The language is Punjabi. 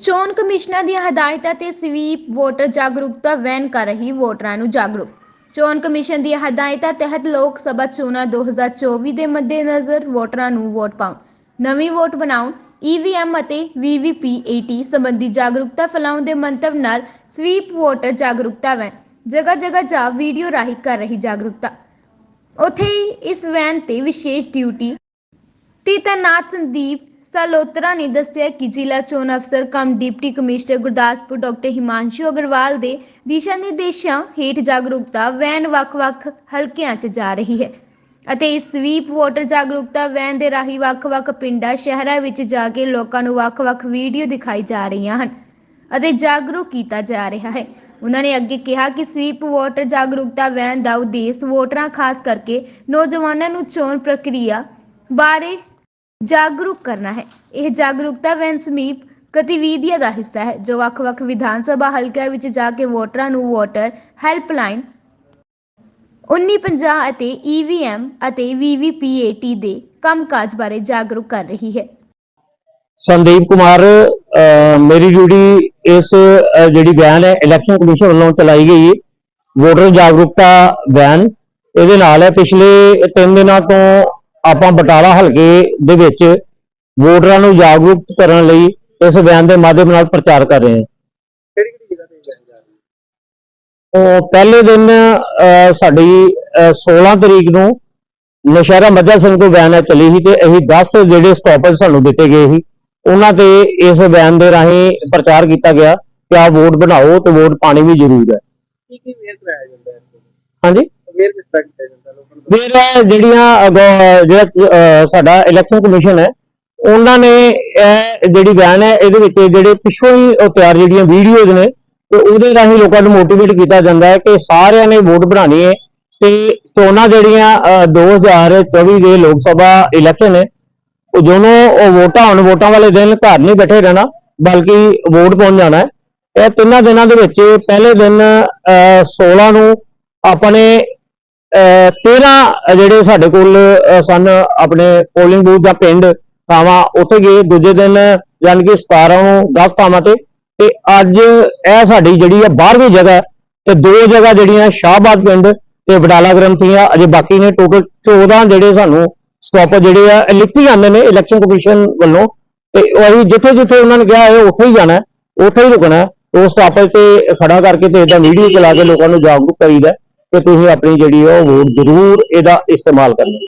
ਚੋਣ ਕਮਿਸ਼ਨਰ ਦੀਆਂ ਹਦਾਇਤਾਂ ਤੇ ਸਵੀਪ ਵੋਟਰ ਜਾਗਰੂਕਤਾ ਵੈਨ ਕਰ ਰਹੀ ਵੋਟਰਾਂ ਨੂੰ ਜਾਗਰੂਕ। ਚੋਣ ਕਮਿਸ਼ਨ ਦੀਆਂ ਹਦਾਇਤਾਂ ਤਹਿਤ ਲੋਕ ਸਭਾ ਚੋਣਾਂ 2024 ਦੇ ਮੱਦੇਨਜ਼ਰ ਵੋਟਰਾਂ ਨੂੰ ਵੋਟ ਪਾਉਣ। ਨਵੀਂ ਵੋਟ ਬਣਾਉਣ ਈਵੀਐਮ ਅਤੇ ਵੀਵੀਪੀਏਟੀ ਸੰਬੰਧੀ ਜਾਗਰੂਕਤਾ ਫੈਲਾਉਣ ਦੇ ਮੰਤਵ ਨਾਲ ਸਵੀਪ ਵੋਟਰ ਜਾਗਰੂਕਤਾ ਵੈਨ ਜਗ੍ਹਾ ਜਗ੍ਹਾ ਜਾ ਵੀਡੀਓ ਰਾਹੀਂ ਕਰ ਰਹੀ ਜਾਗਰੂਕਤਾ। ਉੱਥੇ ਹੀ ਇਸ ਵੈਨ ਤੇ ਵਿਸ਼ੇਸ਼ ਡਿਊਟੀ। ਤੇ ਤੈਨਾਤ ਸੰਦੀਪ ਸਲੋਤਰਾ ਨੇ ਦੱਸਿਆ ਕਿ ਜ਼ਿਲ੍ਹਾ ਚੋਣ ਅਫਸਰ cum deputy commissioner Gurdaspur doctor Himanshu Agarwal ਦੇ ਦਿਸ਼ਾ ਨਿਰਦੇਸ਼ਾਂ ਹੇਠ ਜਾਗਰੂਕਤਾ ਵੈਨ ਵੱਖ-ਵੱਖ ਹਲਕਿਆਂ 'ਚ ਜਾ ਰਹੀ ਹੈ ਅਤੇ ਇਸ ਸਵੀਪ ਵੋਟਰ ਜਾਗਰੂਕਤਾ ਵੈਨ ਦੇ ਰਾਹੀਂ ਵੱਖ-ਵੱਖ ਪਿੰਡਾਂ, ਸ਼ਹਿਰਾਂ ਵਿੱਚ ਜਾ ਕੇ ਲੋਕਾਂ ਨੂੰ ਵੱਖ-ਵੱਖ ਵੀਡੀਓ ਦਿਖਾਈ ਜਾ ਰਹੀਆਂ ਹਨ ਅਤੇ ਜਾਗਰੂਕ ਕੀਤਾ ਜਾ ਰਿਹਾ ਹੈ। ਉਹਨਾਂ ਨੇ ਅੱਗੇ ਕਿਹਾ ਕਿ ਸਵੀਪ ਵੋਟਰ ਜਾਗਰੂਕਤਾ ਵੈਨ ਦਾ ਉਦੇਸ਼ ਵੋਟਰਾਂ, ਖਾਸ ਕਰਕੇ ਨੌਜਵਾਨਾਂ ਨੂੰ ਚੋਣ ਪ੍ਰਕਿਰਿਆ ਬਾਰੇ ਜਾਗਰੂਕ ਕਰਨਾ ਹੈ। ਇਹ ਜਾਗਰੂਕਤਾ ਵੈਨ ਸਮੀਪ ਗਤੀਵਿਧੀਆਂ ਦਾ ਹਿੱਸਾ ਹੈ, ਜੋ ਵੱਖ-ਵੱਖ ਵਿਧਾਨ ਸਭਾ ਹਲਕਿਆਂ ਵਿੱਚ ਜਾ ਕੇ ਵੋਟਰਾਂ ਨੂੰ ਵੋਟਰ ਹੈਲਪਲਾਈਨ 1950 ਅਤੇ EVM ਅਤੇ VVPAT ਦੇ ਕੰਮਕਾਜ ਬਾਰੇ ਜਾਗਰੂਕ ਕਰ ਰਹੀ ਹੈ। ਸੰਦੀਪ ਕੁਮਾਰ ਮੇਰੀ ਡਿਊਟੀ ਇਸ ਜਿਹੜੀ ਵੈਨ ਹੈ ਇਲੈਕਸ਼ਨ ਕਮਿਸ਼ਨ ਵੱਲੋਂ ਚਲਾਈ ਗਈ ਵੋਟਰ ਜਾਗਰੂਕਤਾ ਵੈਨ ਇਹਦੇ ਨਾਲ ਹੈ, ਪਿਛਲੇ 3 ਦਿਨਾਂ ਤੋਂ ਆਪਾਂ ਬਟਾਲਾ ਹਲਕੇ ਦੇ ਵਿੱਚ ਵੋਟਰਾਂ ਨੂੰ ਜਾਗਰੂਕ ਕਰਨ ਲਈ ਇਸ ਵੈਨ ਦੇ ਮਾਧਿਅਮ ਨਾਲ ਪ੍ਰਚਾਰ ਕਰ ਰਹੇ ਹਾਂ। ਕਿਹੜੀ ਕਿਹੜੀ ਜਗ੍ਹਾ ਤੇ ਜਾਇਆ ਜਾ ਰਹੀ ਹੈ? ਉਹ ਪਹਿਲੇ ਦਿਨ ਸਾਡੀ ਅਹ 16 ਤਰੀਕ ਨੂੰ ਨਸ਼ਹਿਰਾ ਮੱਝਾ ਸਿੰਘ ਤੋਂ ਹੈ ਚੱਲੀ ਸੀ ਤੇ ਅਸੀਂ 10 ਜਿਹੜੇ ਸਟਾਪੇਜ ਸਾਨੂੰ ਦਿੱਤੇ ਗਏ ਸੀ ਉਹਨਾਂ ਤੇ ਇਸ ਵੈਨ ਦੇ ਰਾਹੀਂ ਪ੍ਰਚਾਰ ਕੀਤਾ ਗਿਆ ਕਿ ਆ ਵੋਟ ਬਣਾਓ ਤੇ ਵੋਟ ਪਾਣੀ ਵੀ ਜ਼ਰੂਰ ਹੈ। ਕੀ ਕੀ ਵੇਅਰ ਕਰਾਇਆ ਜਾਂਦਾ ਹੈ ਹਾਂਜੀ? ਵੇਅਰ ਕਿਸ ਤਰ੍ਹਾਂ ਕੀਤਾ ਜਾਂਦਾ ਫਿਰ ਜਿਹੜੀਆਂ ਜਿਹੜਾ ਸਾਡਾ ਇਲੈਕਸ਼ਨ ਕਮਿਸ਼ਨ ਹੈ ਉਹਨਾਂ ਨੇ ਇਹ ਜਿਹੜੀ ਵੈਨ ਹੈ ਇਹਦੇ ਵਿੱਚ ਜਿਹੜੇ ਪਿੱਛੋਂ ਹੀ ਉਹ ਤਿਆਰ ਜਿਹੜੀਆਂ ਵੀਡੀਓਜ਼ ਨੇ ਤੇ ਉਹਦੇ ਰਾਹੀਂ ਲੋਕਾਂ ਨੂੰ ਮੋਟੀਵੇਟ ਕੀਤਾ ਜਾਂਦਾ ਹੈ ਕਿ ਸਾਰਿਆਂ ਨੇ ਵੋਟ ਬਣਾਉਣੀ ਹੈ ਤੇ ਚੋਣਾਂ ਜਿਹੜੀਆਂ ਅਹ, 2024 ਦੇ ਲੋਕ ਸਭਾ ਇਲੈਕਸ਼ਨ ਹੈ ਉਹ ਦੋਨੋਂ ਵੋਟਾਂ ਹੁਣ ਵੋਟਾਂ ਵਾਲੇ ਦਿਨ ਘਰ ਨਹੀਂ ਬੈਠੇ ਰਹਿਣਾ ਬਲਕਿ ਵੋਟ ਪਾਉਣ ਜਾਣਾ ਹੈ। ਇਹ ਤਿੰਨਾਂ ਦਿਨਾਂ ਦੇ ਵਿੱਚ ਪਹਿਲੇ ਦਿਨ ਅਹ, 16 ਨੂੰ ਆਪਣੇ 13 ਜਿਹੜੇ ਸਾਡੇ ਕੋਲ ਸਨ ਆਪਣੇ ਪੋਲਿੰਗ ਬੂਥ ਜਾਂ ਪਿੰਡ ਥਾਵਾਂ, ਉੱਥੇ ਗਏ। ਦੂਜੇ ਦਿਨ ਯਾਨੀ ਕਿ 17 ਨੂੰ 10 ਥਾਵਾਂ ਤੇ। ਤੇ ਅੱਜ ਇਹ ਸਾਡੀ ਜਿਹੜੀ ਆ 12ਵੀਂ ਜਗ੍ਹਾ ਤੇ ਦੋ ਜਗ੍ਹਾ ਜਿਹੜੀਆਂ ਸ਼ਾਹਬਾਦ ਪਿੰਡ ਤੇ ਬਡਾਲਾ ਗ੍ਰੰਥੀਆਂ ਅਜੇ ਬਾਕੀ ਨੇ ਟੋਟਲ 14 ਜਿਹੜੇ ਸਾਨੂੰ ਸਟਾਪ ਜਿਹੜੇ ਆ ਲਿਖਤੀ ਲਿਖੀ ਜਾਂਦੇ ਨੇ ਇਲੈਕਸ਼ਨ ਕਮਿਸ਼ਨ ਵੱਲੋਂ। ਤੇ ਉਹ ਅਸੀਂ ਜਿੱਥੇ ਜਿੱਥੇ ਉਹਨਾਂ ਨੇ ਕਿਹਾ ਹੈ ਉੱਥੇ ਹੀ ਜਾਣਾ ਉੱਥੇ ਹੀ ਰੁਕਣਾ ਹੈ। ਉਸ ਸਟਾਪੇਜ ਤੇ ਖੜਾ ਕਰਕੇ ਤੇ ਇਦਾਂ ਵੀਡੀਓ ਚਲਾ ਕੇ ਲੋਕਾਂ ਨੂੰ ਜਾਗਰੂਕ ਕਰੀਦਾ ਕਿ ਤੁਸੀਂ ਆਪਣੀ ਜਿਹੜੀ ਉਹ ਵੋਟ ਜ਼ਰੂਰ ਇਹਦਾ ਇਸਤੇਮਾਲ ਕਰਨਾ